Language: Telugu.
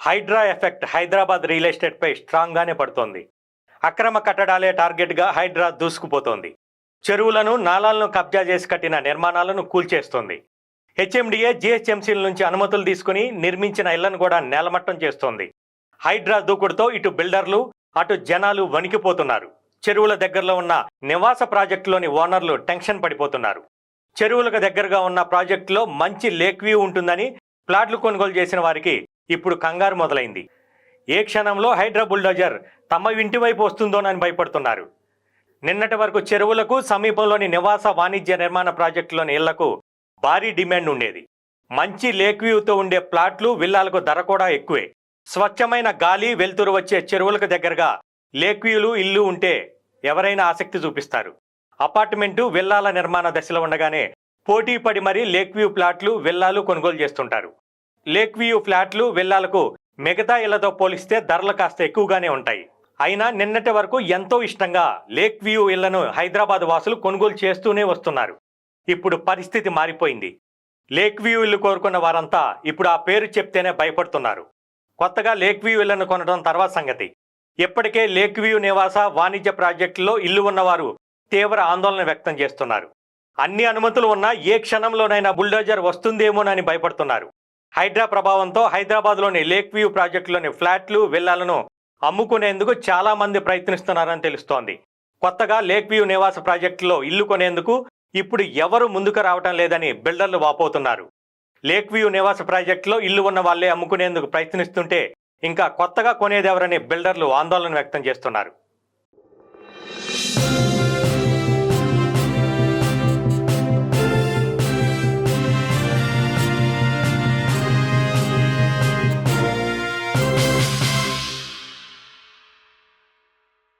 హైడ్రా ఎఫెక్ట్ హైదరాబాద్ రియల్ ఎస్టేట్పై స్ట్రాంగ్గానే పడుతోంది. అక్రమ కట్టడాలే టార్గెట్గా హైడ్రా దూసుకుపోతోంది. చెరువులను నాలాలను కబ్జా చేసి కట్టిన నిర్మాణాలను కూల్చేస్తోంది. హెచ్ఎండిఏ జిహెచ్ఎంసీల నుంచి అనుమతులు తీసుకుని నిర్మించిన ఇళ్ళను కూడా నేలమట్టం చేస్తోంది. హైడ్రా దూకుడుతో ఇటు బిల్డర్లు అటు జనాలు వణికిపోతున్నారు. చెరువుల దగ్గరలో ఉన్న నివాస ప్రాజెక్టులోని ఓనర్లు టెన్షన్ పడిపోతున్నారు. చెరువులకు దగ్గరగా ఉన్న ప్రాజెక్టులో మంచి లేక్ వ్యూ ఉంటుందని ప్లాట్లు కొనుగోలు చేసిన వారికి ఇప్పుడు కంగారు మొదలైంది. ఏ క్షణంలో హైడ్రా బుల్డోజర్ తమ ఇంటి వైపు వస్తుందోనని భయపడుతున్నారు. నిన్నటి వరకు చెరువులకు సమీపంలోని నివాస వాణిజ్య నిర్మాణ ప్రాజెక్టులోని ఇళ్ళకు భారీ డిమాండ్ ఉండేది. మంచి లేక్ వ్యూతో ఉండే ప్లాట్లు విల్లాలకు ధర కూడా ఎక్కువే. స్వచ్ఛమైన గాలి వెలుతురు వచ్చే చెరువులకు దగ్గరగా లేక్ వ్యూలు ఇల్లు ఉంటే ఎవరైనా ఆసక్తి చూపిస్తారు. అపార్ట్మెంటు విల్లాల నిర్మాణ దశలో ఉండగానే పోటీ పడి మరీ లేక్ వ్యూ ప్లాట్లు విల్లాలు కొనుగోలు చేస్తుంటారు. లేక్ వ్యూ ఫ్లాట్లు విల్లాలకు మిగతా ఇళ్ళతో పోలిస్తే ధరలు కాస్త ఎక్కువగానే ఉంటాయి. అయినా నిన్నటి వరకు ఎంతో ఇష్టంగా లేక్ వ్యూ ఇళ్ళను హైదరాబాద్ వాసులు కొనుగోలు చేస్తూనే వస్తున్నారు. ఇప్పుడు పరిస్థితి మారిపోయింది. లేక్ వ్యూ ఇల్లు కోరుకున్న వారంతా ఇప్పుడు ఆ పేరు చెప్తేనే భయపడుతున్నారు. కొత్తగా లేక్ వ్యూ ఇళ్ళను కొనడం తర్వాత సంగతి. ఇప్పటికే లేక్ వ్యూ నివాస వాణిజ్య ప్రాజెక్టులో ఇల్లు ఉన్నవారు తీవ్ర ఆందోళన వ్యక్తం చేస్తున్నారు. అన్ని అనుమతులు ఉన్నా ఏ క్షణంలోనైనా బుల్డోజర్ వస్తుందేమోనని భయపడుతున్నారు. హైడ్రా ప్రభావంతో హైదరాబాద్లోని లేక్ వ్యూ ప్రాజెక్టులోని ఫ్లాట్లు విల్లాలను అమ్ముకునేందుకు చాలామంది ప్రయత్నిస్తున్నారని తెలుస్తోంది. కొత్తగా లేక్ వ్యూ నివాస ప్రాజెక్టులో ఇల్లు కొనేందుకు ఇప్పుడు ఎవరు ముందుకు రావటం లేదని బిల్డర్లు వాపోతున్నారు. లేక్ వ్యూ నివాస ప్రాజెక్టులో ఇల్లు ఉన్న వాళ్ళే అమ్ముకునేందుకు ప్రయత్నిస్తుంటే ఇంకా కొత్తగా కొనేదెవరని బిల్డర్లు ఆందోళన వ్యక్తం చేస్తున్నారు.